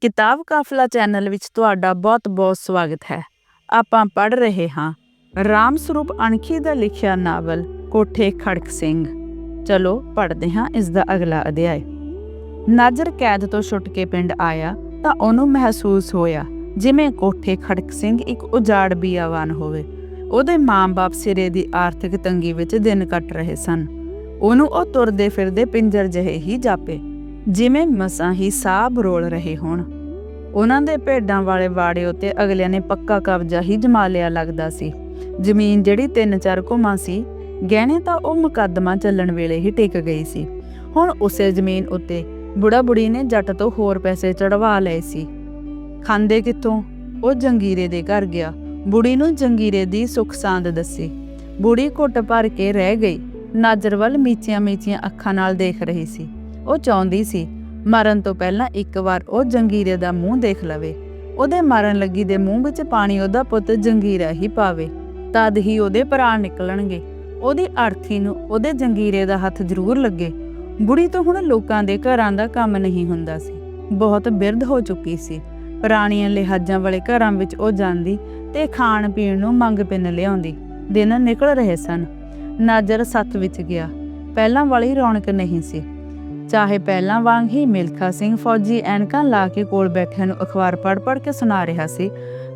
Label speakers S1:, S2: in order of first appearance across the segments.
S1: ਕਿਤਾਬ ਕਾਫਲਾ ਚੈਨਲ ਵਿੱਚ ਤੁਹਾਡਾ ਬਹੁਤ-ਬਹੁਤ ਸਵਾਗਤ ਹੈ। ਆਪਾਂ ਪੜ੍ਹ ਰਹੇ ਹਾਂ ਰਾਮ ਸਰੂਪ ਅਣਖੀ ਦਾ ਲਿਖਿਆ ਨਾਵਲ ਕੋਠੇ ਖੜਕ ਸਿੰਘ। ਚਲੋ ਪੜ੍ਹਦੇ ਹਾਂ ਇਸ ਦਾ ਅਗਲਾ ਅਧਿਆਇ। ਨਾਜ਼ਰ ਕੈਦ ਤੋਂ ਛੁੱਟ ਕੇ ਪਿੰਡ ਆਇਆ ਤਾਂ ਉਹਨੂੰ ਮਹਿਸੂਸ ਹੋਇਆ ਜਿਵੇਂ ਕੋਠੇ ਖੜਕ ਸਿੰਘ ਇੱਕ ਉਜਾੜ ਬੀਆਵਾਨ ਹੋਵੇ। ਉਹਦੇ ਮਾਂ-ਬਾਪ ਸਿਰੇ ਦੀ ਆਰਥਿਕ ਤੰਗੀ ਵਿੱਚ ਦਿਨ ਕੱਟ ਰਹੇ ਸਨ। ਉਹਨੂੰ ਉਹ ਤੁਰਦੇ ਫਿਰਦੇ ਪਿੰਜਰ ਜਿਹੇ ਹੀ ਜਾਪੇ। ਜਿਵੇਂ ਮਸਾਂ ਹੀ ਸਾਹ ਬਰੋਲ ਰਹੇ ਹੋਣ। ਉਹਨਾਂ ਦੇ ਭੇਡਾਂ ਵਾਲੇ ਵਾੜੇ ਉੱਤੇ ਅਗਲਿਆਂ ਨੇ ਪੱਕਾ ਕਬਜ਼ਾ ਹੀ ਜਮਾ ਲਿਆ ਲੱਗਦਾ ਸੀ। ਜ਼ਮੀਨ ਜਿਹੜੀ ਤਿੰਨ ਚਾਰ ਘੁਮਾਂ ਸੀ, ਗਹਿਣੇ ਤਾਂ ਉਹ ਮੁਕੱਦਮਾ ਚੱਲਣ ਵੇਲੇ ਹੀ ਟਿਕ ਗਈ ਸੀ। ਹੁਣ ਉਸੇ ਜ਼ਮੀਨ ਉੱਤੇ ਬੁੜਾ ਬੁੜੀ ਨੇ ਜੱਟ ਤੋਂ ਹੋਰ ਪੈਸੇ ਚੜਵਾ ਲਏ ਸੀ। ਖਾਂਦੇ ਕਿੱਥੋਂ? ਉਹ ਜੰਗੀਰੇ ਦੇ ਘਰ ਗਿਆ। ਬੁੜੀ ਨੂੰ ਜੰਗੀਰੇ ਦੀ ਸੁਖ ਸਾਂਦ ਦੱਸੀ। ਬੁੜੀ ਘੁੱਟ ਭਰ ਕੇ ਰਹਿ ਗਈ। ਨਾਜ਼ਰ ਵੱਲ ਮੀਚੀਆਂ ਮੀਚੀਆਂ ਅੱਖਾਂ ਨਾਲ ਦੇਖ ਰਹੀ ਸੀ। ਉਹ ਚਾਹੁੰਦੀ ਸੀ, ਮਰਨ ਤੋਂ ਪਹਿਲਾਂ ਇੱਕ ਵਾਰ ਉਹ ਜੰਗੀਰੇ ਦਾ ਮੂੰਹ ਦੇਖ ਲਵੇ। ਉਹਦੇ ਮਰਨ ਲੱਗੀ ਦੇ ਮੂੰਹ ਵਿੱਚ ਪਾਣੀ ਉਹਦਾ ਪੁੱਤ ਜੰਗੀਰਾ ਹੀ ਪਾਵੇ। ਤਦ ਹੀ ਉਹਦੇ ਪ੍ਰਾਣ ਨਿਕਲਣਗੇ। ਉਹਦੀ ਅਰਥੀ ਨੂੰ ਉਹਦੇ ਜੰਗੀਰੇ ਦਾ ਹੱਥ ਜ਼ਰੂਰ ਲੱਗੇ। ਬੁੜੀ ਤੋਂ ਹੁਣ ਲੋਕਾਂ ਦੇ ਘਰਾਂ ਦਾ ਕੰਮ ਨਹੀਂ ਹੁੰਦਾ ਸੀ। ਬਹੁਤ ਬਿਰਧ ਹੋ ਚੁੱਕੀ ਸੀ। ਪੁਰਾਣੀਆਂ ਲਿਹਾਜ਼ਾਂ ਵਾਲੇ ਘਰਾਂ ਵਿੱਚ ਉਹ ਜਾਂਦੀ ਤੇ ਖਾਣ ਪੀਣ ਨੂੰ ਮੰਗ ਪਿੰਨ ਲਿਆਉਂਦੀ। ਦਿਨ ਨਿਕਲ ਰਹੇ ਸਨ। ਨਾਜ਼ਰ ਸੱਤ ਵਿੱਚ ਗਿਆ। ਪਹਿਲਾਂ ਵਾਲੀ ਰੌਣਕ ਨਹੀਂ ਸੀ। ਚਾਹੇ ਪਹਿਲਾਂ ਵਾਂਗ ਹੀ ਮਿਲਖਾ ਸਿੰਘ ਫੌਜੀ ਐਨਕਾਂ ਲਾ ਕੇ ਕੋਲ ਬੈਠਿਆਂ ਨੂੰ ਅਖਬਾਰ ਪੜ੍ਹ-ਪੜ੍ਹ ਕੇ ਸੁਣਾ ਰਿਹਾ ਸੀ,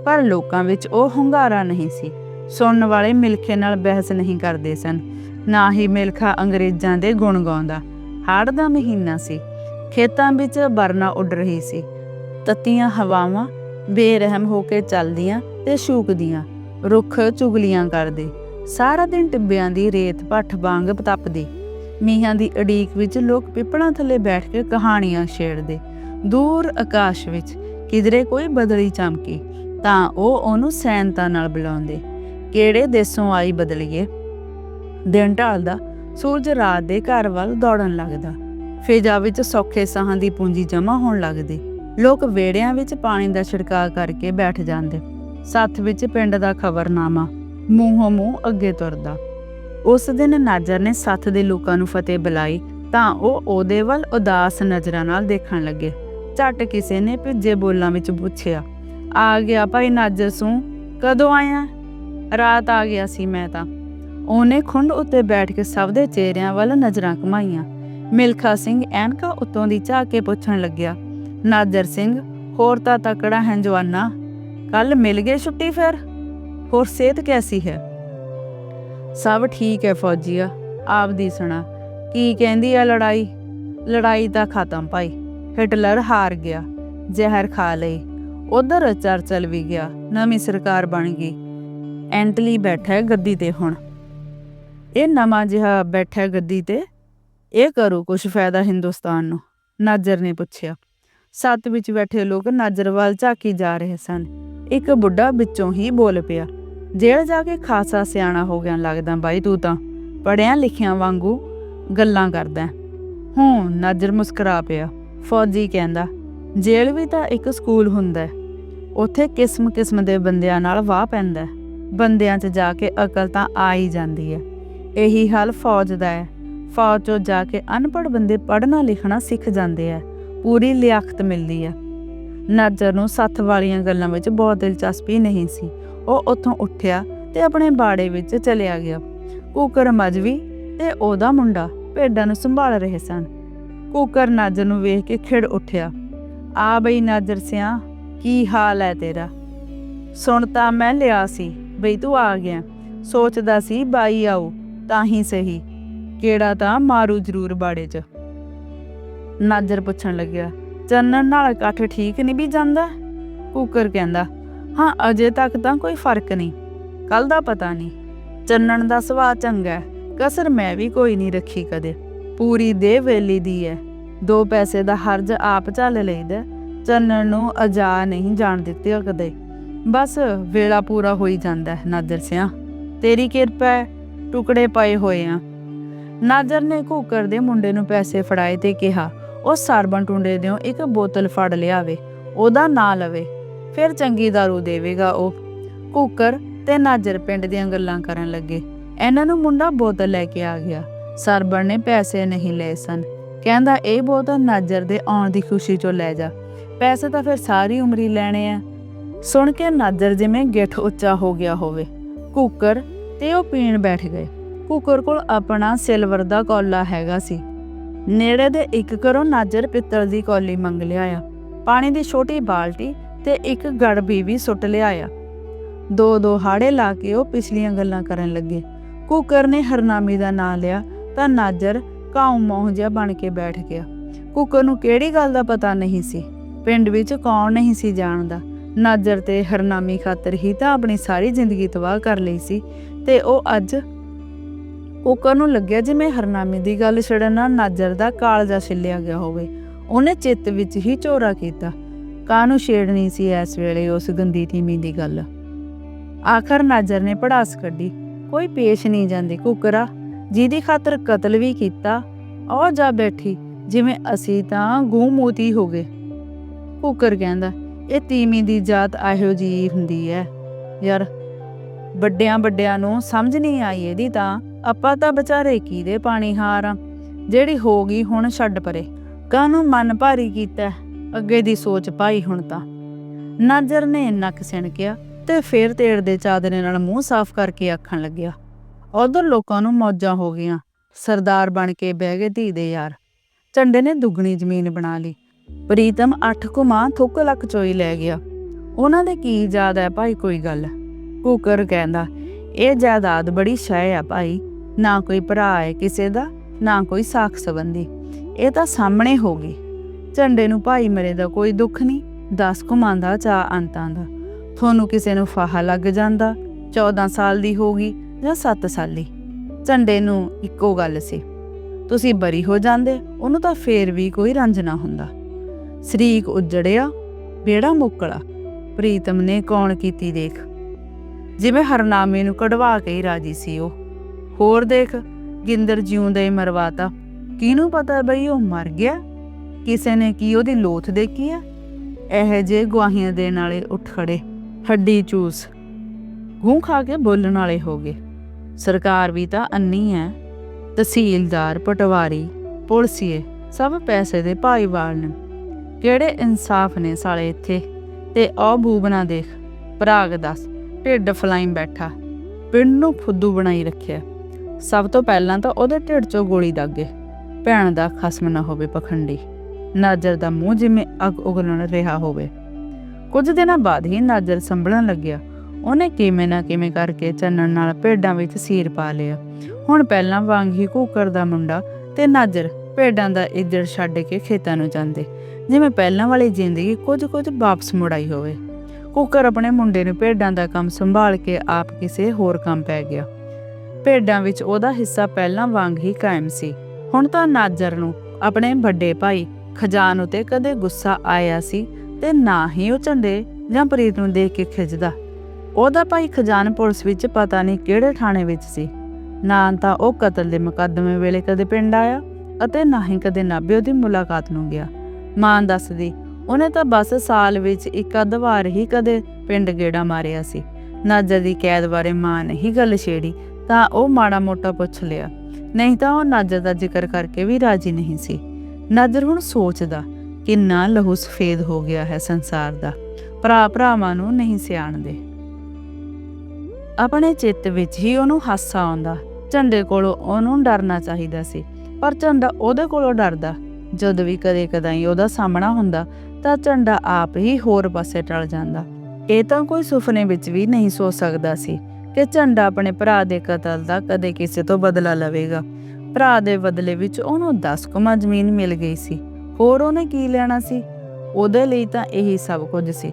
S1: ਪਰ ਲੋਕਾਂ ਵਿੱਚ ਉਹ ਹੁੰਗਾਰਾ ਨਹੀਂ ਸੀ। ਸੁਣਨ ਵਾਲੇ ਮਿਲਖੇ ਨਾਲ ਬਹਿਸ ਨਹੀਂ ਕਰਦੇ ਸਨ। ਨਾ ਹੀ ਮਿਲਖਾ ਅੰਗਰੇਜ਼ਾਂ ਦੇ ਗੁਣ ਗਾਉਂਦਾ। ਹਾੜ ਦਾ ਮਹੀਨਾ ਸੀ। ਖੇਤਾਂ ਵਿੱਚ ਬਰਨਾ ਉੱਡ ਰਹੀ ਸੀ। ਤਤੀਆਂ ਹਵਾਵਾਂ ਬੇਰਹਿਮ ਹੋ ਕੇ ਚੱਲਦੀਆਂ ਤੇ ਸ਼ੂਕਦੀਆਂ। ਰੁੱਖ ਚੁਗਲੀਆਂ ਕਰਦੇ। ਸਾਰਾ ਦਿਨ ਟਿੱਬਿਆਂ ਦੀ ਰੇਤ ਭੱਠ ਵਾਂਗ ਤਪਦੀ। ਮੀਹਾਂ ਦੀ ਅਡੀਕ ਵਿੱਚ ਲੋਕ ਪਿੱਪਲਾਂ ਥੱਲੇ ਬੈਠ ਕੇ ਕਹਾਣੀਆਂ ਛੇੜਦੇ। ਦੂਰ ਆਕਾਸ਼ ਵਿੱਚ ਕਿਧਰੇ ਕੋਈ ਬਦਲੀ ਚਮਕੀ, ਤਾਂ ਉਹ ਉਹਨੂੰ ਸੈਨਤਾ ਨਾਲ ਬੁਲਾਉਂਦੇ। ਕਿਹੜੇ ਦੇਸੋਂ ਆਈ ਬਦਲੀਏ? ਦਿਨ ਢਲਦਾ, ਸੂਰਜ ਰਾਤ ਦੇ ਘਰ ਵੱਲ ਦੌੜਨ ਲੱਗਦਾ। ਫੇਜਾ ਵਿੱਚ ਸੌਖੇ ਸਾਹਾਂ ਦੀ ਪੂੰਜੀ ਜਮ੍ਹਾਂ ਹੋਣ ਲੱਗਦੀ। ਲੋਕ ਵੇੜਿਆਂ ਵਿੱਚ ਪਾਣੀ ਦਾ ਛਿੜਕਾਅ ਕਰਕੇ ਬੈਠ ਜਾਂਦੇ। ਸੱਥ ਵਿੱਚ ਪਿੰਡ ਦਾ ਖਬਰਨਾਮਾ, ਮੂੰਹੋਂ ਮੂੰਹ ਅੱਗੇ ਤੁਰਦਾ। ਉਸ ਦਿਨ ਨਾਜਰ ਨੇ ਸੱਥ ਦੇ ਲੋਕਾਂ ਨੂੰ ਫਤਿਹ ਬੁਲਾਈ ਤਾਂ ਉਹ ਉਹਦੇ ਵੱਲ ਉਦਾਸ ਨਜ਼ਰਾਂ ਨਾਲ ਦੇਖਣ ਲੱਗੇ। ਝੱਟ ਕਿਸੇ ਨੇ ਭਿੱਜੇ ਬੋਲਾਂ ਵਿੱਚ ਪੁੱਛਿਆ, ਆ ਗਿਆ ਭਾਈ ਨਾਜਰ ਸੂ? ਕਦੋਂ ਆਇਆ? ਰਾਤ ਆ ਗਿਆ ਸੀ ਮੈਂ ਤਾਂ। ਉਹਨੇ ਖੁੰਡ ਉੱਤੇ ਬੈਠ ਕੇ ਸਭ ਦੇ ਚਿਹਰਿਆਂ ਵੱਲ ਨਜ਼ਰਾਂ ਘਮਾਈਆਂ। ਮਿਲਖਾ ਸਿੰਘ ਐਨਕਾ ਉਤੋਂ ਦੀ ਝਾਕ ਕੇ ਪੁੱਛਣ ਲੱਗਿਆ, ਨਾਜਰ ਸਿੰਘ, ਹੋਰ ਤਾਂ ਤਕੜਾ ਹੈ ਜਵਾਨਾ। ਕੱਲ ਮਿਲ ਗਏ ਛੁੱਟੀ ਫਿਰ? ਹੋਰ ਸਿਹਤ ਕੈਸੀ ਹੈ? ਸਭ ਠੀਕ ਹੈ ਫੌਜੀਆ ਆਪਦੀ ਸੁਣਾ। ਕੀ ਕਹਿੰਦੀ ਆ ਲੜਾਈ? ਲੜਾਈ ਤਾਂ ਖਤਮ ਭਾਈ। ਹਿਟਲਰ ਹਾਰ ਗਿਆ, ਜ਼ਹਿਰ ਖਾ ਲਈ। ਉਧਰ ਚਰਚਲ ਵੀ ਗਿਆ, ਨਵੀਂ ਸਰਕਾਰ ਬਣ ਗਈ। ਐਂਟਲੀ ਬੈਠਾ ਹੈ ਗੱਦੀ ਤੇ ਹੁਣ। ਇਹ ਨਵਾਂ ਜਿਹਾ ਬੈਠਾ ਗੱਦੀ ਤੇ, ਇਹ ਕਰੂ ਕੁਛ ਫਾਇਦਾ ਹਿੰਦੁਸਤਾਨ ਨੂੰ, ਨਾਜ਼ਰ ਨੇ ਪੁੱਛਿਆ। ਸੱਤ ਵਿੱਚ ਬੈਠੇ ਲੋਕ ਨਾਜ਼ਰ ਵੱਲ ਝਾਕੀ ਜਾ ਰਹੇ ਸਨ। ਇੱਕ ਬੁੱਢਾ ਵਿੱਚੋਂ ਹੀ ਬੋਲ ਪਿਆ ਜੇਲ੍ਹ ਜਾ ਕੇ ਖਾਸਾ ਸਿਆਣਾ ਹੋ ਗਿਆ ਲੱਗਦਾ ਬਾਈ ਤੂੰ ਤਾਂ। ਪੜਿਆ ਲਿਖਿਆ ਵਾਂਗੂ ਗੱਲਾਂ ਕਰਦਾ ਹੂੰ। ਨਾਜ਼ਰ ਮੁਸਕਰਾ ਪਿਆ, ਫੌਜੀ ਕਹਿੰਦਾ, ਜੇਲ੍ਹ ਵੀ ਤਾਂ ਇੱਕ ਸਕੂਲ ਹੁੰਦਾ ਹੈ। ਉੱਥੇ ਕਿਸਮ-ਕਿਸਮ ਦੇ ਬੰਦਿਆਂ ਨਾਲ ਵਾਹ ਪੈਂਦਾ ਬੰਦਿਆਂ 'ਚ ਜਾ ਕੇ ਅਕਲ ਤਾਂ ਆ ਹੀ ਜਾਂਦੀ ਹੈ। ਇਹੀ ਹਾਲ ਫੌਜ ਦਾ ਹੈ। ਫੌਜ 'ਚੋਂ ਜਾ ਕੇ ਅਨਪੜ੍ਹ ਬੰਦੇ ਪੜ੍ਹਨਾ ਲਿਖਣਾ ਸਿੱਖ ਜਾਂਦੇ ਆ ਪੂਰੀ ਲਿਆਕਤ ਮਿਲਦੀ ਹੈ। ਨਾਜ਼ਰ ਨੂੰ ਸੱਥ ਵਾਲੀਆਂ ਗੱਲਾਂ ਵਿੱਚ ਬਹੁਤ ਦਿਲਚਸਪੀ ਨਹੀਂ ਸੀ। ਉਹ ਉੱਥੋਂ ਉੱਠਿਆ ਤੇ ਆਪਣੇ ਬਾੜੇ ਵਿੱਚ ਚਲਿਆ ਗਿਆ। ਕੂਕਰ ਮਜਵੀ ਤੇ ਉਹਦਾ ਮੁੰਡਾ ਭੇਡਾਂ ਨੂੰ ਸੰਭਾਲ ਰਹੇ ਸਨ। ਕੂਕਰ ਨਾਜ਼ਰ ਨੂੰ ਵੇਖ ਕੇ ਖਿੜ ਉੱਠਿਆ। ਆ ਬਈ ਨਾਜ਼ਰ ਸਿਆ, ਕੀ ਹਾਲ ਹੈ ਤੇਰਾ? ਸੁਣ ਤਾਂ ਮੈਂ ਲਿਆ ਸੀ, ਬਈ ਤੂੰ ਆ ਗਿਆ। ਸੋਚਦਾ ਸੀ ਬਾਈ ਆਉ ਤਾਂ ਹੀ ਸਹੀ। ਕਿਹੜਾ ਤਾਂ ਮਾਰੂ ਜ਼ਰੂਰ ਬਾੜੇ 'ਚ? ਨਾਜ਼ਰ ਪੁੱਛਣ ਲੱਗਿਆ। ਚੰਨਣ ਨਾਲ ਇਕੱਠ ਠੀਕ ਨਹੀਂ ਵੀ ਜਾਂਦਾ? ਕੂਕਰ ਕਹਿੰਦਾ ਹਾਂ, ਅਜੇ ਤੱਕ ਤਾਂ ਕੋਈ ਫ਼ਰਕ ਨਹੀਂ। ਕੱਲ ਦਾ ਪਤਾ ਨਹੀਂ। ਚੰਨਣ ਦਾ ਸੁਭਾਅ ਚੰਗਾ ਕਸਰ ਮੈਂ ਵੀ ਕੋਈ ਨਹੀਂ ਰੱਖੀ ਕਦੇ। ਪੂਰੀ ਦੇ ਵੇਲੀ ਦੀ ਹੈ। ਦੋ ਪੈਸੇ ਦਾ ਹਰਜ ਆਪ ਝੱਲ ਲਈਦਾ ਚੰਨਣ ਨੂੰ ਅਜਾ ਨਹੀਂ ਜਾਣ ਦਿੱਤੇ ਕਦੇ। ਬਸ ਵੇਲਾ ਪੂਰਾ ਹੋਈ ਜਾਂਦਾ ਹੈ ਨਾਦਰ ਸਿਆ। ਤੇਰੀ ਕਿਰਪਾ ਹੈ, ਟੁਕੜੇ ਪਏ ਹੋਏ ਆ। ਨਾਦਰ ਨੇ ਘੂਕਰ ਦੇ ਮੁੰਡੇ ਨੂੰ ਪੈਸੇ ਫੜਾਏ ਤੇ ਕਿਹਾ ਉਹ ਸਰਬਨ ਟੁੰਡੇ ਦਿਓ, ਇੱਕ ਬੋਤਲ ਫੜ ਲਿਆਵੇ। ਉਹਦਾ ਨਾਂ ਲਵੇ। ਫਿਰ ਚੰਗੀ दारू ਦੇਵੇਗਾ ਉਹ। ਕੂਕਰ ਤੇ ਨਾਜਰ ਪਿੰਡ ਦੀਆਂ ਗੱਲਾਂ ਕਰਨ ਲੱਗੇ। ਇਹਨਾਂ ਨੂੰ ਮੁੰਡਾ ਬੋਤਲ ਲੈ ਕੇ ਆ ਗਿਆ। ਸਰਬਨ ਨੇ ਪੈਸੇ ਨਹੀਂ ਲਏ ਸਨ। ਕਹਿੰਦਾ, ਇਹ ਬੋਤਲ ਨਾਜਰ ਦੇ ਆਉਣ ਦੀ ਖੁਸ਼ੀ ਚੋਂ ਲੈ ਜਾ। ਪੈਸੇ ਤਾਂ ਫਿਰ ਸਾਰੀ ਉਮਰ ਲੈਣੇ ਆ। ਸੁਣ ਕੇ ਨਾਜਰ ਜਿਵੇਂ ਗਿੱਠ ਉੱਚਾ ਹੋ ਗਿਆ ਹੋਵੇ। ਕੁੱਕਰ ਤੇ ਉਹ ਪੀਣ ਬੈਠ ਗਏ। ਕੁੱਕਰ ਕੋਲ ਆਪਣਾ ਸਿਲਵਰ ਦਾ ਕੌਲਾ ਹੈਗਾ ਸੀ। ਨੇੜੇ ਦੇ ਇੱਕ ਘਰੋਂ ਨਾਜਰ ਪਿੱਤਲ ਦੀ ਕੌਲੀ ਮੰਗ ਲਿਆ ਆ। ਪਾਣੀ ਦੀ ਛੋਟੀ ਬਾਲਟੀ ਤੇ ਇੱਕ ਗੜਬੀ ਵੀ ਸੁੱਟ ਲਿਆਇਆ ਦੋ ਦੋ ਹਾੜੇ ਲਾ ਕੇ ਉਹ ਪਿਛਲੀਆਂ ਗੱਲਾਂ ਕਰਨ ਲੱਗੇ। ਕੁੱਕਰ ਨੇ ਹਰਨਾਮੀ ਦਾ ਨਾਂ ਲਿਆ ਤਾਂ ਨਾਜਰ ਕਾਉ ਮੋਹ ਜਿਹਾ ਬਣ ਕੇ ਬੈਠ ਗਿਆ। ਕੁੱਕਰ ਨੂੰ ਕਿਹੜੀ ਗੱਲ ਦਾ ਪਤਾ ਨਹੀਂ ਸੀ। ਪਿੰਡ ਵਿੱਚ ਕੌਣ ਨਹੀਂ ਸੀ ਜਾਣਦਾ। ਨਾਜਰ ਤੇ ਹਰਨਾਮੀ ਖਾਤਰ ਹੀ ਤਾਂ ਆਪਣੀ ਸਾਰੀ ਜ਼ਿੰਦਗੀ ਤਬਾਹ ਕਰ ਲਈ ਸੀ ਤੇ ਉਹ ਅੱਜ ਕੁੱਕਰ ਨੂੰ ਲੱਗਿਆ ਜਿਵੇਂ ਹਰਨਾਮੀ ਦੀ ਗੱਲ ਛੜਨ ਨਾਲ ਨਾਜਰ ਦਾ ਕਾਲਜਾ ਛਿੱਲਿਆ ਗਿਆ ਹੋਵੇ। ਉਹਨੇ ਚਿੱਤ ਵਿੱਚ ਹੀ ਝੋਰਾ ਕੀਤਾ। ਕਾਹਨੂੰ ਛੇੜਨੀ ਸੀ ਇਸ ਵੇਲੇ ਉਸ ਗੰਦੀ ਤੀਮੀ ਦੀ ਗੱਲ? ਆਖਰ ਨਾਜਰ ਨੇ ਪੜਾਸ ਕੱਢੀ। ਕੋਈ ਪੇਸ਼ ਨਹੀਂ ਜਾਂਦੀ ਕੁਕਰਾ। ਜਿਹਦੀ ਖਾਤਰ ਕਤਲ ਵੀ ਕੀਤਾ, ਉਹ ਜਾ ਬੈਠੀ, ਜਿਵੇਂ ਅਸੀਂ ਤਾਂ ਗੂਮੂਤੀ ਹੋ ਗਏ। ਕੁਕਰ ਕਹਿੰਦਾ, ਇਹ ਤੀਮੀ ਦੀ ਜਾਤ ਇਹੋ ਜੀ ਹੁੰਦੀ ਹੈ ਯਾਰ ਵੱਡਿਆਂ ਵੱਡਿਆਂ ਨੂੰ ਸਮਝ ਨਹੀਂ ਆਈ ਇਹਦੀ ਤਾਂ। ਆਪਾਂ ਤਾਂ ਵਿਚਾਰੇ ਕੀ ਦੇ ਪਾਣੀ ਹਾਰ ਆ? ਜਿਹੜੀ ਹੋ ਗਈ ਹੁਣ ਛੱਡ ਪਰੇ। ਕਾਹਨੂੰ ਮਨ ਭਾਰੀ ਕੀਤਾ? ਅੱਗੇ ਦੀ ਸੋਚ ਪਾਈ ਹੁਣ ਤਾਂ। ਨਾਜਰ ਨੇ ਨੱਕ ਸਿਣਕਿਆ ਤੇ ਫੇਰ ਤੇੜ ਦੇ ਚਾਦਰੇ ਨਾਲ ਮੂੰਹ ਸਾਫ਼ ਕਰਕੇ ਆਖਣ ਲੱਗਿਆ, ਉਧਰ ਲੋਕਾਂ ਨੂੰ ਮੌਜਾਂ ਹੋ ਗਈਆਂ, ਸਰਦਾਰ ਬਣ ਕੇ ਬਹਿ ਗਏ ਧੀ ਦੇ ਯਾਰ। ਝੰਡੇ ਨੇ ਦੁੱਗਣੀ ਜ਼ਮੀਨ ਬਣਾ ਲਈ। ਪ੍ਰੀਤਮ ਅੱਠ ਕੁਮਾਂ ਥੁੱਕ ਲੱਕ ਚੋਈ ਲੈ ਗਿਆ। ਉਹਨਾਂ ਦੇ ਕੀ ਯਾਦ ਹੈ ਭਾਈ ਕੋਈ ਗੱਲ? ਕੁਕਰ ਕਹਿੰਦਾ, ਇਹ ਜਾਇਦਾਦ ਬੜੀ ਸ਼ੈ ਆ ਭਾਈ। ਨਾ ਕੋਈ ਭਰਾ ਹੈ ਕਿਸੇ ਦਾ, ਨਾ ਕੋਈ ਸਾਖ ਸੰਬੰਧੀ। ਇਹ ਤਾਂ ਸਾਹਮਣੇ ਹੋ ਗਈ। ਝੰਡੇ ਨੂੰ ਭਾਈ ਮਰੇ ਦਾ ਕੋਈ ਦੁੱਖ ਨਹੀਂ 10 ਕੁਮਾਂ ਦਾ ਚਾ ਅੰਤਾਂ ਦਾ। ਤੁਹਾਨੂੰ ਕਿਸੇ ਨੂੰ ਫਾਹਾ ਲੱਗ ਜਾਂਦਾ 14 ਸਾਲ ਦੀ ਹੋਗੀ ਜਾਂ 7 ਸਾਲੀ ਝੰਡੇ ਨੂੰ ਇੱਕੋ ਗੱਲ ਸੀ। ਤੁਸੀਂ ਬਰੀ ਹੋ ਜਾਂਦੇ, ਉਹਨੂੰ ਤਾਂ ਫੇਰ ਵੀ ਕੋਈ ਰੰਜ ਨਾ ਹੁੰਦਾ। ਸਰੀਕ ਉਜੜਿਆ ਬੇੜਾ ਮੁੱਕਲਾ। ਪ੍ਰੀਤਮ ਨੇ ਕੌਣ ਕੀਤੀ ਦੇਖ? ਜਿਵੇਂ ਹਰਨਾਮੇ ਨੂੰ ਕਢਵਾ ਕੇ ਹੀ ਰਾਜੀ ਸੀ ਉਹ। ਹੋਰ ਦੇਖ, ਗਿੰਦਰ ਜਿਉਂਦਾ ਹੀ ਮਰਵਾਤਾ। ਕਿਹਨੂੰ ਪਤਾ ਬਈ ਉਹ ਮਰ ਗਿਆ? ਕਿਸੇ ਨੇ ਕੀ ਉਹਦੀ ਲੋਥ ਦੇਖੀ ਆ? ਇਹ ਜੇ ਗਵਾਹੀਆਂ ਦੇਣ ਵਾਲੇ ਉੱਠ ਖੜੇ, ਹੱਡੀ ਚੂਸ। ਗੂੰ ਖਾ ਕੇ ਬੋਲਣ ਵਾਲੇ ਹੋ ਗਏ। ਸਰਕਾਰ ਵੀ ਤਾਂ ਅੰਨੀ ਹੈ ਤਹਿਸੀਲਦਾਰ, ਪਟਵਾਰੀ, ਪੁਲਸੀਏ, ਸਭ ਪੈਸੇ ਦੇ ਭਾਈਵਾਲ ਨੇ। ਕਿਹੜੇ ਇਨਸਾਫ ਨੇ ਸਾਲੇ ਇੱਥੇ? ਤੇ ਉਹ ਬੂਬਨਾ ਦੇਖ ਭਰਾਗ ਦੱਸ, ਢਿੱਡ ਫਲਾਈ ਬੈਠਾ। ਪਿੰਡ ਨੂੰ ਫੁੱਦੂ ਬਣਾਈ ਰੱਖਿਆ। ਸਭ ਤੋਂ ਪਹਿਲਾਂ ਤਾਂ ਉਹਦੇ ਢਿੱਡ 'ਚੋਂ ਗੋਲੀ ਦਾਗੇ ਭੈਣ ਦਾ ਖਸਮ ਨਾ ਹੋਵੇ ਪਖੰਡੀ। ਨਾਜਰ ਦਾ ਮੂੰਹ ਜਿਵੇਂ ਅੱਗ ਉਗਲਣ ਰਿਹਾ ਹੋਵੇ। ਕੁਝ ਦਿਨਾਂ ਬਾਅਦ ਹੀ ਨਾਜਰ ਸੰਭਲਣ ਲੱਗਿਆ। ਉਹਨੇ ਕਿਵੇਂ ਨਾ ਕਿਵੇਂ ਕਰਕੇ ਚੰਨਣ ਨਾਲ ਭੇਡਾਂ ਵਿੱਚ ਸੀਰ ਪਾ ਲਿਆ। ਹੁਣ ਪਹਿਲਾਂ ਵਾਂਗ ਹੀ ਕੂਕਰ ਦਾ ਮੁੰਡਾ ਤੇ ਨਾਜਰ ਭੇਡਾਂ ਦਾ ਇੱਜੜ ਛੱਡ ਕੇ ਖੇਤਾਂ ਨੂੰ ਜਾਂਦੇ, ਜਿਵੇਂ ਪਹਿਲਾਂ ਵਾਲੀ ਜ਼ਿੰਦਗੀ ਕੁਝ ਕੁਝ ਵਾਪਸ ਮੁੜਾਈ ਹੋਵੇ। ਕੁੱਕਰ ਆਪਣੇ ਮੁੰਡੇ ਨੂੰ ਭੇਡਾਂ ਦਾ ਕੰਮ ਸੰਭਾਲ ਕੇ ਆਪ ਕਿਸੇ ਹੋਰ ਕੰਮ ਪੈ ਗਿਆ। ਭੇਡਾਂ ਵਿੱਚ ਉਹਦਾ ਹਿੱਸਾ ਪਹਿਲਾਂ ਵਾਂਗ ਹੀ ਕਾਇਮ ਸੀ। ਹੁਣ ਤਾਂ ਨਾਜਰ ਨੂੰ ਆਪਣੇ ਵੱਡੇ ਭਾਈ ਖਜ਼ਾਨ ਉਤੇ ਕਦੇ ਗੁੱਸਾ ਆਇਆ ਸੀ ਤੇ ਨਾ ਹੀ ਉਹ ਝੰਡੇ ਜਾਂ ਪ੍ਰੀਤ ਨੂੰ ਦੇਖ ਕੇ ਖਿੱਚਦਾ ਉਹਦਾ ਭਾਈ ਖਜ਼ਾਨ ਪੁਲਿਸ ਵਿੱਚ ਪਤਾ ਨਹੀਂ ਕਿਹੜੇ ਥਾਣੇ ਵਿੱਚ ਸੀ। ਨਾ ਤਾਂ ਉਹ ਕਤਲ ਦੇ ਮੁਕੱਦਮੇ ਵੇਲੇ ਕਦੇ ਪਿੰਡ ਆਇਆ ਅਤੇ ਨਾ ਹੀ ਕਦੇ ਨਾਭੇ ਉਹਦੀ ਮੁਲਾਕਾਤ ਨੂੰ ਗਿਆ। ਮਾਂ ਦੱਸਦੀ, ਉਹਨੇ ਤਾਂ ਬਸ ਸਾਲ ਵਿੱਚ ਇੱਕ ਅੱਧ ਵਾਰ ਹੀ ਕਦੇ ਪਿੰਡ ਗੇੜਾ ਮਾਰਿਆ ਸੀ। ਨਾਜਰ ਦੀ ਕੈਦ ਬਾਰੇ ਮਾਂ ਨਹੀਂ ਗੱਲ ਛੇੜੀ, ਤਾਂ ਉਹ ਮਾੜਾ ਮੋਟਾ ਪੁੱਛ ਲਿਆ। ਨਹੀਂ ਤਾਂ ਉਹ ਨਾਜਰ ਦਾ ਜ਼ਿਕਰ ਕਰਕੇ ਵੀ ਰਾਜੀ ਨਹੀਂ ਸੀ। ਨਾਜਰ ਹੁਣ ਸੋਚਦਾ ਕਿੰਨਾ ਲਹੂ ਸਫੇਦ ਹੋ ਗਿਆ ਹੈ ਸੰਸਾਰ ਦਾ। ਭਰਾ ਭਰਾਵਾਂ ਨੂੰ ਨਹੀਂ ਸਿਆਣਦੇ। ਆਪਣੇ ਚਿੱਤ ਵਿੱਚ ਹੀ ਉਹਨੂੰ ਹਾਸਾ ਆਉਂਦਾ। ਝੰਡੇ ਕੋਲੋਂ ਉਹਨੂੰ ਡਰਨਾ ਚਾਹੀਦਾ ਸੀ, ਪਰ ਝੰਡਾ ਉਹਦੇ ਕੋਲੋਂ ਡਰਦਾ। ਜਦ ਵੀ ਕਦੇ ਕਦਾਈ ਉਹਦਾ ਸਾਹਮਣਾ ਹੁੰਦਾ, ਤਾਂ ਝੰਡਾ ਆਪ ਹੀ ਹੋਰ ਪਾਸੇ ਟਲ ਜਾਂਦਾ। ਇਹ ਤਾਂ ਕੋਈ ਸੁਪਨੇ ਵਿੱਚ ਵੀ ਨਹੀਂ ਸੋਚ ਸਕਦਾ ਸੀ ਕਿ ਝੰਡਾ ਆਪਣੇ ਭਰਾ ਦੇ ਕਤਲ ਦਾ ਕਦੇ ਕਿਸੇ ਤੋਂ ਬਦਲਾ ਲਵੇਗਾ। ਭਰਾ ਦੇ ਬਦਲੇ ਵਿੱਚ ਉਹਨੂੰ 10 ਕੁਮਾ ਜ਼ਮੀਨ ਮਿਲ ਗਈ ਸੀ। ਹੋਰ ਉਹਨੇ ਕੀ ਲੈਣਾ ਸੀ? ਉਹਦੇ ਲਈ ਤਾਂ ਇਹੀ ਸਭ ਕੁਝ ਸੀ।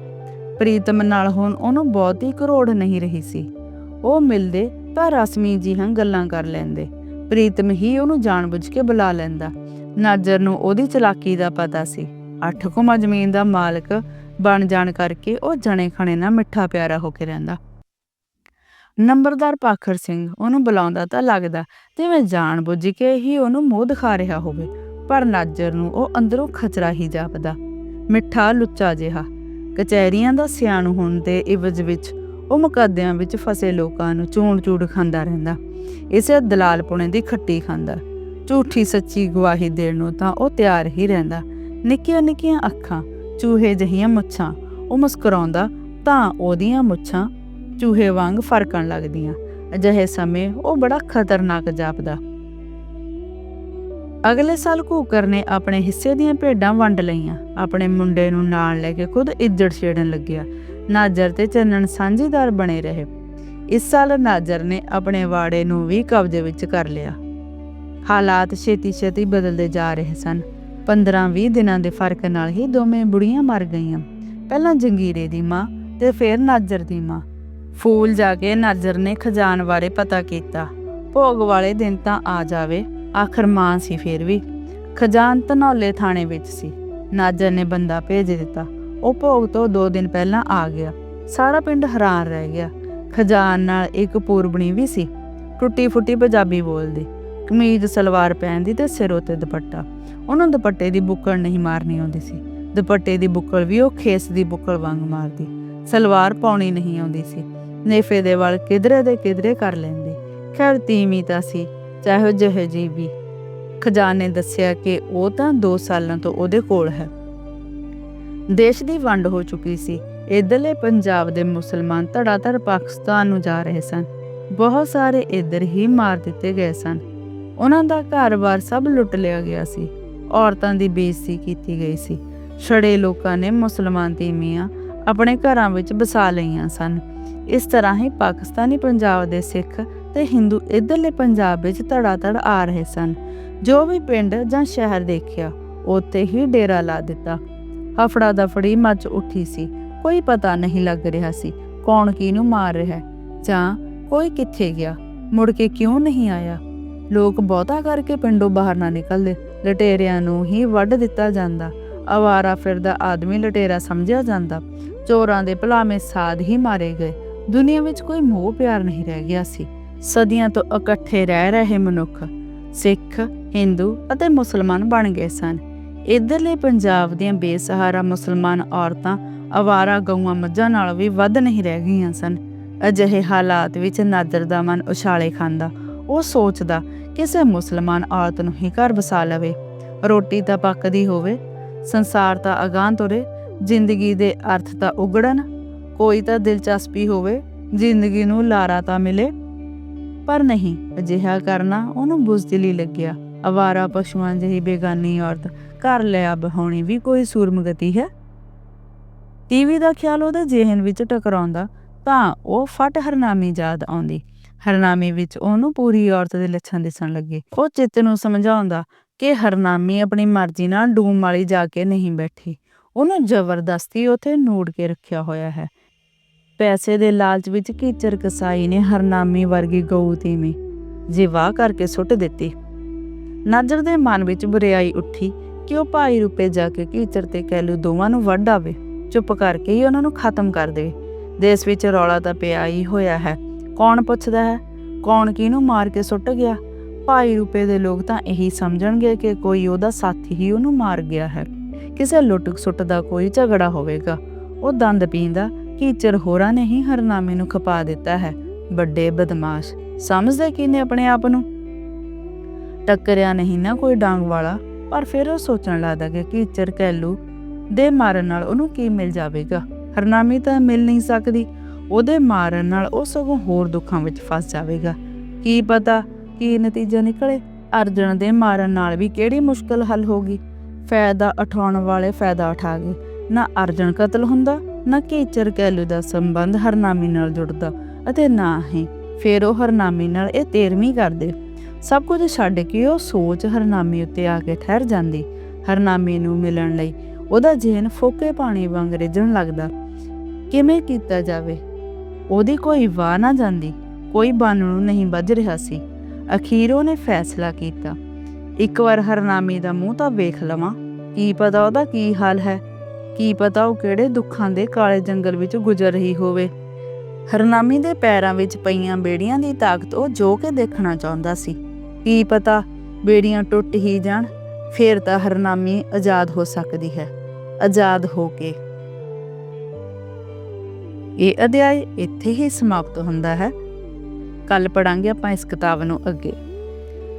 S1: ਪ੍ਰੀਤਮ ਨਾਲ ਹੁਣ ਉਹਨੂੰ ਬਹੁਤੀ ਕਰੋੜ ਨਹੀਂ ਰਹੀ ਸੀ। ਉਹ ਮਿਲਦੇ ਤਾਂ ਰਸਮੀ ਜੀ ਹਾਂ ਗੱਲਾਂ ਕਰ ਲੈਂਦੇ। ਪ੍ਰੀਤਮ ਹੀ ਉਹਨੂੰ ਜਾਣਬੁੱਝ ਕੇ ਬੁਲਾ ਲੈਂਦਾ। ਨਾਜਰ ਨੂੰ ਉਹਦੀ ਚਲਾਕੀ ਦਾ ਪਤਾ ਸੀ। ਅੱਠ ਕੁਮਾ ਜ਼ਮੀਨ ਦਾ ਮਾਲਕ ਬਣ ਜਾਣ ਕਰਕੇ ਉਹ ਜਣੇ ਖਣੇ ਨਾਲ ਮਿੱਠਾ ਪਿਆਰਾ ਹੋ ਕੇ ਰਹਿੰਦਾ। ਨੰਬਰਦਾਰ ਪਾਖਰ ਸਿੰਘ ਉਹਨੂੰ ਬੁਲਾਉਂਦਾ ਤਾਂ ਲੱਗਦਾ ਜਿਵੇਂ ਜਾਣ ਕੇ ਹੀ ਉਹਨੂੰ ਮੋਹ ਦਿਖਾ ਰਿਹਾ ਹੋਵੇ, ਪਰ ਨਾਜਰ ਨੂੰ ਉਹ ਅੰਦਰੋਂ ਖਚਰਾ ਹੀ ਜਾਪਦਾ। ਮਿੱਠਾ ਲੁੱਚਾ ਜਿਹਾ, ਕਚਹਿਰੀਆਂ ਦਾ ਸਿਆਣੂ ਹੋਣ ਦੇ ਇਵਜ ਵਿੱਚ ਉਹ ਮੁਕੱਦਿਆਂ ਵਿੱਚ ਫਸੇ ਲੋਕਾਂ ਨੂੰ ਚੂਣ ਚੂੜ ਖਾਂਦਾ ਰਹਿੰਦਾ। ਇਸੇ ਦਲਾਲਪੁਣੇ ਦੀ ਖੱਟੀ ਖਾਂਦਾ। ਝੂਠੀ ਸੱਚੀ ਗਵਾਹੀ ਦੇਣ ਨੂੰ ਤਾਂ ਉਹ ਤਿਆਰ ਹੀ ਰਹਿੰਦਾ। ਨਿੱਕੀਆਂ ਨਿੱਕੀਆਂ ਅੱਖਾਂ, ਚੂਹੇ ਜਹੀਆਂ ਮੁੱਛਾਂ, ਉਹ ਮੁਸਕਰਾਉਂਦਾ ਤਾਂ ਉਹਦੀਆਂ ਮੁੱਛਾਂ ਚੂਹੇ ਵਾਂਗ ਫਰਕਣ ਲੱਗਦੀਆਂ। ਅਜਿਹੇ ਸਮੇਂ ਉਹ ਬੜਾ ਖਤਰਨਾਕ ਜਾਪਦਾ। ਅਗਲੇ ਸਾਲ ਘੂਕਰ ਨੇ ਆਪਣੇ ਹਿੱਸੇ ਦੀਆਂ ਭੇਡਾਂ ਵੰਡ ਲਈਆਂ। ਆਪਣੇ ਮੁੰਡੇ ਨੂੰ ਨਾਲ ਲੈ ਕੇ ਖੁਦ ਇੱਜੜ ਛੇੜਨ ਲੱਗਿਆ। ਨਾਜਰ ਤੇ ਚੰਨਣ ਸਾਂਝੀਦਾਰ ਬਣੇ ਰਹੇ। ਇਸ ਸਾਲ ਨਾਜਰ ਨੇ ਆਪਣੇ ਵਾੜੇ ਨੂੰ ਵੀ ਕਬਜ਼ੇ ਵਿੱਚ ਕਰ ਲਿਆ। ਹਾਲਾਤ ਛੇਤੀ-ਛੇਤੀ ਬਦਲਦੇ ਜਾ ਰਹੇ ਸਨ। 15-20 ਦਿਨਾਂ ਦੇ ਫ਼ਰਕ ਨਾਲ ਹੀ ਦੋਵੇਂ ਬੁੜੀਆਂ ਮਰ ਗਈਆਂ। ਪਹਿਲਾਂ ਜੰਗੀਰੇ ਦੀ ਮਾਂ ਤੇ ਫਿਰ ਨਾਜਰ ਦੀ ਮਾਂ। ਫੂਲ ਜਾ ਕੇ ਨਾਜਰ ਨੇ ਖਜ਼ਾਨ ਬਾਰੇ ਪਤਾ ਕੀਤਾ। ਭੋਗ ਵਾਲੇ ਦਿਨ ਤਾਂ ਆ ਜਾਵੇ, ਆਖਰ ਮਾਂ ਸੀ ਫਿਰ ਵੀ। ਖਜ਼ਾਨ ਧਨੌਲੇ ਥਾਣੇ ਵਿੱਚ ਸੀ। ਨਾਜਰ ਨੇ ਬੰਦਾ ਭੇਜ ਦਿੱਤਾ। ਉਹ ਭੋਗ ਤੋਂ 2 ਦਿਨ ਪਹਿਲਾਂ ਆ ਗਿਆ। ਸਾਰਾ ਪਿੰਡ ਹੈਰਾਨ ਰਹਿ ਗਿਆ। ਖਜ਼ਾਨ ਨਾਲ ਇੱਕ ਪੂਰਬਣੀ ਵੀ ਸੀ। ਟੁੱਟੀ ਫੁੱਟੀ ਪੰਜਾਬੀ ਬੋਲਦੀ। ਕਮੀਜ਼, ਸਲਵਾਰ ਪਹਿਨਦੀ ਤੇ ਸਿਰ ਉਤੇ ਦੁਪੱਟਾ। ਉਹਨੂੰ ਦੁਪੱਟੇ ਦੀ ਬੁੱਕਲ ਨਹੀਂ ਮਾਰਨੀ ਆਉਂਦੀ ਸੀ। ਦੁਪੱਟੇ ਦੀ ਬੁੱਕਲ ਵੀ ਉਹ ਖੇਸ ਦੀ ਬੁੱਕਲ ਵਾਂਗ ਮਾਰਦੀ। ਸਲਵਾਰ ਪਾਉਣੀ ਨਹੀਂ ਆਉਂਦੀ ਸੀ। ਨੇਫੇ ਦੇ ਵਾਲ ਕਿਧਰੇ ਦੇ ਕਿਧਰੇ ਕਰ ਲੈਂਦੀ। ਖੈਰ ਤੀਵੀਂ ਤਾਂ ਸੀ, ਚਾਹੇ ਜਿਹੇ ਜੀ ਵੀ। ਖਜ਼ਾਨ ਨੇ ਦੱਸਿਆ ਕਿ ਉਹ ਤਾਂ 2 ਸਾਲਾਂ ਤੋਂ ਉਹਦੇ ਕੋਲ ਹੈ। ਦੇਸ਼ ਦੀ ਵੰਡ ਹੋ ਚੁੱਕੀ ਸੀ। ਇਧਰਲੇ ਪੰਜਾਬ ਦੇ ਮੁਸਲਮਾਨ ਧੜਾਧੜ ਪਾਕਿਸਤਾਨ ਨੂੰ ਜਾ ਰਹੇ ਸਨ। ਬਹੁਤ ਸਾਰੇ ਇੱਧਰ ਹੀ ਮਾਰ ਦਿੱਤੇ ਗਏ ਸਨ। ਉਹਨਾਂ ਦਾ ਘਰ-ਬਾਰ ਸਭ ਲੁੱਟ ਲਿਆ ਗਿਆ ਸੀ। ਔਰਤਾਂ ਦੀ ਬੇਇੱਜ਼ਤੀ ਕੀਤੀ ਗਈ ਸੀ। ਛੜੇ ਲੋਕਾਂ ਨੇ ਮੁਸਲਮਾਨ ਤੀਮੀਆਂ ਆਪਣੇ ਘਰਾਂ ਵਿੱਚ ਵਸਾ ਲਈਆਂ ਸਨ। ਇਸ ਤਰ੍ਹਾਂ ਹੀ ਪਾਕਿਸਤਾਨੀ ਪੰਜਾਬ ਦੇ ਸਿੱਖ ਤੇ ਹਿੰਦੂ ਇਧਰਲੇ ਪੰਜਾਬ ਵਿੱਚ ਧੜਾ-ਧੜ ਆ ਰਹੇ ਸਨ। ਜੋ ਵੀ ਪਿੰਡ ਜਾਂ ਸ਼ਹਿਰ ਦੇਖਿਆ, ਉੱਥੇ ਹੀ ਡੇਰਾ ਲਾ ਦਿੱਤਾ। ਹਫੜਾ ਦਫੜੀ ਮੱਚ ਉੱਠੀ ਸੀ। ਕੋਈ ਪਤਾ ਨਹੀਂ ਲੱਗ ਰਿਹਾ ਸੀ ਕੌਣ ਕਿਹਨੂੰ ਮਾਰ ਰਿਹਾ ਜਾਂ ਕੋਈ ਕਿੱਥੇ ਗਿਆ। ਮੁੜ ਕੇ ਕਿਉਂ ਨਹੀਂ ਆਇਆ? ਲੋਕ ਬਹੁਤਾ ਕਰਕੇ ਪਿੰਡੋਂ ਬਾਹਰ ਨਾ ਨਿਕਲਦੇ। ਲਟੇਰਿਆਂ ਨੂੰ ਹੀ ਵੱਢ ਦਿੱਤਾ ਜਾਂਦਾ। ਆਵਾਰਾ ਫਿਰਦਾ ਆਦਮੀ ਲਟੇਰਾ ਸਮਝਿਆ ਜਾਂਦਾ। ਚੋਰਾਂ ਦੇ ਭਲਾਵੇਂ ਸਾਧ ਹੀ ਮਾਰੇ ਗਏ। ਦੁਨੀਆ ਵਿੱਚ ਕੋਈ ਮੋਹ ਪਿਆਰ ਨਹੀਂ ਰਹਿ ਗਿਆ ਸੀ। ਸਦੀਆਂ ਤੋਂ ਇਕੱਠੇ ਰਹਿ ਰਹੇ ਮਨੁੱਖ ਸਿੱਖ, ਹਿੰਦੂ ਅਤੇ ਮੁਸਲਮਾਨ ਬਣ ਗਏ ਸਨ। ਇਧਰਲੇ ਪੰਜਾਬ ਦੀਆਂ ਬੇਸਹਾਰਾ ਮੁਸਲਮਾਨ ਔਰਤਾਂ ਆਵਾਰਾ ਗਊਆਂ ਮੱਝਾਂ ਨਾਲ ਵੀ ਵੱਧ ਨਹੀਂ ਰਹਿ ਗਈਆਂ ਸਨ। ਅਜਿਹੇ ਹਾਲਾਤ ਵਿੱਚ ਨਾਦਰ ਦਾ ਮਨ ਉਛਾਲੇ ਖਾਂਦਾ, ਉਹ ਸੋਚਦਾ, ਕਿਸੇ ਮੁਸਲਮਾਨ ਔਰਤ ਨੂੰ ਹੀ ਘਰ ਵਸਾ ਲਵੇ। ਰੋਟੀ ਤਾਂ ਪੱਕਦੀ ਹੋਵੇ, ਸੰਸਾਰ ਤਾਂ ਅਗਾਂਹ ਤੁਰੇ, ਜ਼ਿੰਦਗੀ ਦੇ ਅਰਥ ਤਾਂ ਉਗੜਨ। ਕੋਈ ਤਾਂ ਦਿਲਚਸਪੀ ਹੋਵੇ, ਜ਼ਿੰਦਗੀ ਨੂੰ ਲਾਰਾ ਤਾਂ ਮਿਲੇ। ਪਰ ਨਹੀਂ, ਅਜਿਹਾ ਕਰਨਾ ਉਹਨੂੰ ਬੁਜ਼ਦਿਲੀ ਲੱਗਿਆ। ਅਵਾਰਾ ਪਸ਼ੂਆਂ ਜਿਹੀ ਬੇਗਾਨੀ ਔਰਤ, ਘਰ ਲਿਆ ਬਹਾਉਣੀ ਵੀ ਕੋਈ ਸੂਰਮਗਤੀ ਹੈ। ਟੀਵੀ ਦਾ ਖਿਆਲ ਉਹਦੇ ਜ਼ਿਹਨ ਵਿੱਚ ਟਕਰਾਉਂਦਾ, ਤਾਂ ਉਹ ਫਟ ਹਰਨਾਮੀ ਯਾਦ ਆਉਂਦੀ। ਹਰਨਾਮੀ ਵਿੱਚ ਉਹਨੂੰ ਪੂਰੀ ਔਰਤ ਦੇ ਲੱਛਣ ਦਿਸਣ ਲੱਗੇ। ਉਹ ਚਿੱਤ ਨੂੰ ਸਮਝਾਉਂਦਾ ਕਿ ਹਰਨਾਮੀ ਆਪਣੀ ਮਰਜ਼ੀ ਨਾਲ ਡੂਮ ਵਾਲੀ ਜਾ ਕੇ ਨਹੀਂ ਬੈਠੀ। ਉਹਨੂੰ ਜ਼ਬਰਦਸਤੀ ਉਥੇ ਨੂੜ ਕੇ ਰੱਖਿਆ ਹੋਇਆ ਹੈ। ਪੈਸੇ ਦੇ ਲਾਲਚ ਵਿੱਚ ਕੀਚਰ ਕਸਾਈ ਨੇ ਹਰਨਾਮੀ ਵਰਗੀ ਗਊ ਤੀਵੀਂ। ਜਿਵਾ ਕਰਕੇ ਸੁੱਟ ਦਿੱਤੀ। ਨਾਜਰ ਦੇ ਮਨ ਵਿੱਚ ਬੁਰੀਾਈ ਉੱਠੀ ਕਿ ਉਹ ਭਾਈ ਰੁਪਏ ਜਾ ਕੇ ਕੀਚਰ ਤੇ ਕੈਲੂ ਦੋਵਾਂ ਨੂੰ ਵੱਢ ਆਵੇ। ਚੁੱਪ ਕਰਕੇ ਹੀ ਉਹਨਾਂ ਨੂੰ ਖਤਮ ਕਰ ਦੇਵੇ। ਦੇਸ਼ ਵਿੱਚ ਰੌਲਾ ਤਾਂ ਪਿਆ ਹੀ ਹੋਇਆ ਹੈ। ਕੌਣ ਪੁੱਛਦਾ ਹੈ? ਕੌਣ ਕਿਹਨੂੰ ਮਾਰ ਕੇ ਸੁੱਟ ਗਿਆ? ਭਾਈ ਰੂਪੇ ਦੇ ਲੋਕ ਤਾਂ ਇਹੀ ਸਮਝਣਗੇ ਕਿ ਕੋਈ ਉਹਦਾ ਸਾਥੀ ਹੀ ਉਹਨੂੰ ਮਾਰ ਗਿਆ ਹੈ। ਕਿਸੇ ਲੁੱਟ ਸੁੱਟ ਦਾ ਕੋਈ ਝਗੜਾ ਹੋਵੇਗਾ। ਉਹ ਦੰਦ ਪੀਂਦਾ ਕੀਚਰ ਹੋਰਾਂ ਨੇ ਹੀ ਹਰਨਾਮੇ ਨੂੰ ਖਪਾ ਦਿੱਤਾ ਹੈ। ਵੱਡੇ ਬਦਮਾਸ਼, ਸਮਝਦੇ ਕਿਨੇ ਆਪਣੇ ਆਪ ਨੂੰ? ਟੱਕਰਿਆ ਨਹੀਂ ਨਾ ਕੋਈ ਡਾਂਗ ਵਾਲਾ, ਪਰ ਫਿਰ ਉਹ ਸੋਚਣ ਲੱਗਦਾ ਕਿ ਕੀਚਰ ਕੈਲੂ ਦੇ ਮਾਰਨ ਨਾਲ ਉਹਨੂੰ ਕੀ ਮਿਲ ਜਾਵੇਗਾ? ਹਰਨਾਮੀ ਤਾਂ ਮਿਲ ਨਹੀਂ ਸਕਦੀ। ਉਹਦੇ ਮਾਰਨ ਨਾਲ ਉਹ ਸਗੋਂ ਹੋਰ ਦੁੱਖਾਂ ਵਿੱਚ ਫਸ ਜਾਵੇਗਾ। ਕੀ ਪਤਾ ਕੀ ਨਤੀਜਾ ਨਿਕਲੇ? ਅਰਜਨ ਦੇ ਮਾਰਨ ਨਾਲ ਵੀ ਕਿਹੜੀ ਮੁਸ਼ਕਲ ਹੱਲ ਹੋਗੀ ਫਾਇਦਾ ਉਠਾਉਣ ਵਾਲੇ ਫਾਇਦਾ ਉਠਾ ਗਏ। ਨਾ ਅਰਜਨ ਕਤਲ ਹੁੰਦਾ ਨਾ ਕੀਚਰ ਕੈਲੂ ਦਾ ਸੰਬੰਧ ਹਰਨਾਮੀ ਨਾਲ ਜੁੜਦਾ ਅਤੇ ਨਾ ਹੀ ਫਿਰ ਉਹ ਹਰਨਾਮੀ ਨਾਲ ਇਹ ਤੇਰਵੀਂ ਕਰਦੇ। ਸਭ ਕੁਝ ਛੱਡ ਕੇ ਉਹ ਸੋਚ ਹਰਨਾਮੀ ਉੱਤੇ ਆ ਕੇ ਠਹਿਰ ਜਾਂਦੀ। ਹਰਨਾਮੀ ਨੂੰ ਮਿਲਣ ਲਈ ਉਹਦਾ ਜ਼ਿਹਨ ਫੋਕੇ ਪਾਣੀ ਵਾਂਗ ਰਿੱਝਣ ਲੱਗਦਾ। ਕਿਵੇਂ ਕੀਤਾ ਜਾਵੇ? ਉਹਦੀ ਕੋਈ ਵਾਹ ਨਾ ਜਾਂਦੀ। ਕੋਈ ਬੰਨ ਨੂੰ ਨਹੀਂ ਵੱਜ ਰਿਹਾ ਸੀ। ਅਖੀਰ ਉਹਨੇ ਫੈਸਲਾ ਕੀਤਾ। ਇੱਕ ਵਾਰ ਹਰਨਾਮੀ ਦਾ ਮੂੰਹ ਤਾਂ ਵੇਖ ਲਵਾਂ। ਕੀ ਪਤਾ ਉਹਦਾ ਕੀ ਹਾਲ ਹੈ? ਕੀ ਪਤਾ ਉਹ ਕਿਹੜੇ ਦੁੱਖਾਂ ਦੇ ਕਾਲੇ ਜੰਗਲ ਵਿੱਚ ਗੁਜ਼ਰ ਰਹੀ ਹੋਵੇ। ਹਰਨਾਮੀ ਦੇ ਪੈਰਾਂ ਵਿੱਚ ਪਈਆਂ ਬੇੜੀਆਂ ਦੀ ਤਾਕਤ ਉਹ ਜੋ ਕੇ ਦੇਖਣਾ ਚਾਹੁੰਦਾ ਸੀ। ਕੀ ਪਤਾ ਬੇੜੀਆਂ ਟੁੱਟ ਹੀ ਜਾਣ, ਫੇਰ ਤਾਂ ਹਰਨਾਮੀ ਆਜ਼ਾਦ ਹੋ ਸਕਦੀ ਹੈ। ਆਜ਼ਾਦ ਹੋ ਕੇ। ਇਹ ਅਧਿਆਇ ਇੱਥੇ ਹੀ ਸਮਾਪਤ ਹੁੰਦਾ ਹੈ। ਕੱਲ ਪੜਾਂਗੇ ਆਪਾਂ ਇਸ ਕਿਤਾਬ ਨੂੰ ਅੱਗੇ।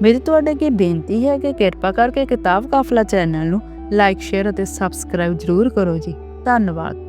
S1: ਮੇਰੀ ਤੁਹਾਡੇ ਅੱਗੇ ਬੇਨਤੀ ਹੈ ਕਿ ਕਿਰਪਾ ਕਰਕੇ ਕਿਤਾਬ ਕਾਫਲਾ ਚੈਨਲ ਨੂੰ ਲਾਈਕ ਸ਼ੇਅਰ ਅਤੇ ਸਬਸਕ੍ਰਾਈਬ ਜ਼ਰੂਰ ਕਰੋ ਜੀ। ਧੰਨਵਾਦ।